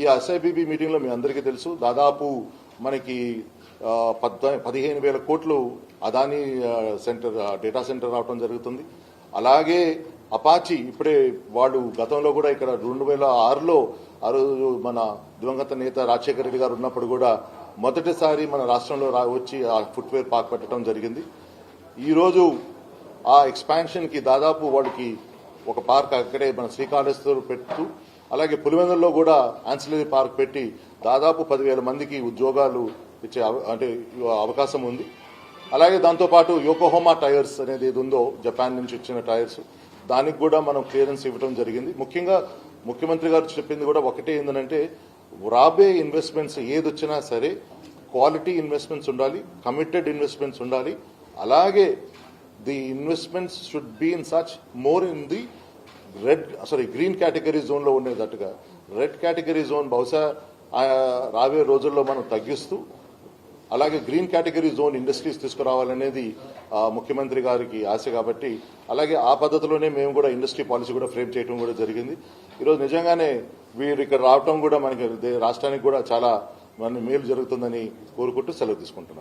ఈ ఎస్ఐబిబి మీటింగ్లో మీ అందరికీ తెలుసు. దాదాపు మనకి పదిహేను వేల కోట్లు అదానీ సెంటర్ డేటా సెంటర్ రావడం జరుగుతుంది. అలాగే అపాచి ఇప్పుడే వాళ్ళు గతంలో కూడా ఇక్కడ రెండు వేల ఆరులో ఆ రోజు మన దివంగత నేత రాజశేఖర రెడ్డి గారు ఉన్నప్పుడు కూడా మొదటిసారి మన రాష్ట్రంలో రా వచ్చి ఆ ఫుట్వేర్ పార్క్ పెట్టడం జరిగింది. ఈరోజు ఆ ఎక్స్పాన్షన్కి దాదాపు వాళ్ళకి ఒక పార్క్ అక్కడే మన శ్రీకాళహస్తిలో పెడుతూ అలాగే పులివెందుల్లో కూడా ఆన్సిలరీ పార్క్ పెట్టి దాదాపు పదివేల మందికి ఉద్యోగాలు ఇచ్చే అవ- అంటే అవకాశం ఉంది. అలాగే దాంతోపాటు యోకోహోమా టైర్స్ అనేది ఏది ఉందో జపాన్ నుంచి వచ్చిన టైర్స్ దానికి కూడా మనం క్లియరెన్స్ ఇవ్వడం జరిగింది. ముఖ్యంగా ముఖ్యమంత్రి గారు చెప్పింది కూడా ఒకటే ఏంటంటే రాబే ఇన్వెస్ట్మెంట్స్ ఏది వచ్చినా సరే క్వాలిటీ ఇన్వెస్ట్మెంట్స్ ఉండాలి కమిటెడ్ ఇన్వెస్ట్మెంట్స్ ఉండాలి. అలాగే the investments should be in such more in the red sorry green category జోన్లో ఉండేటట్టుగా. రెడ్ కేటగిరీ జోన్ బహుశా రాబోయే రోజుల్లో మనం తగ్గిస్తూ అలాగే గ్రీన్ కేటగిరీ జోన్ ఇండస్ట్రీస్ తీసుకురావాలనేది ముఖ్యమంత్రి గారికి ఆశ కాబట్టి అలాగే ఆ పద్ధతిలోనే మేము కూడా ఇండస్ట్రీ పాలసీ కూడా ఫ్రేమ్ చేయడం కూడా జరిగింది. ఈరోజు నిజంగానే వీరు ఇక్కడ రావటం కూడా మనకి రాష్ట్రానికి కూడా చాలా మన మేలు జరుగుతుందని కోరుకుంటూ సెలవు తీసుకుంటున్నాను.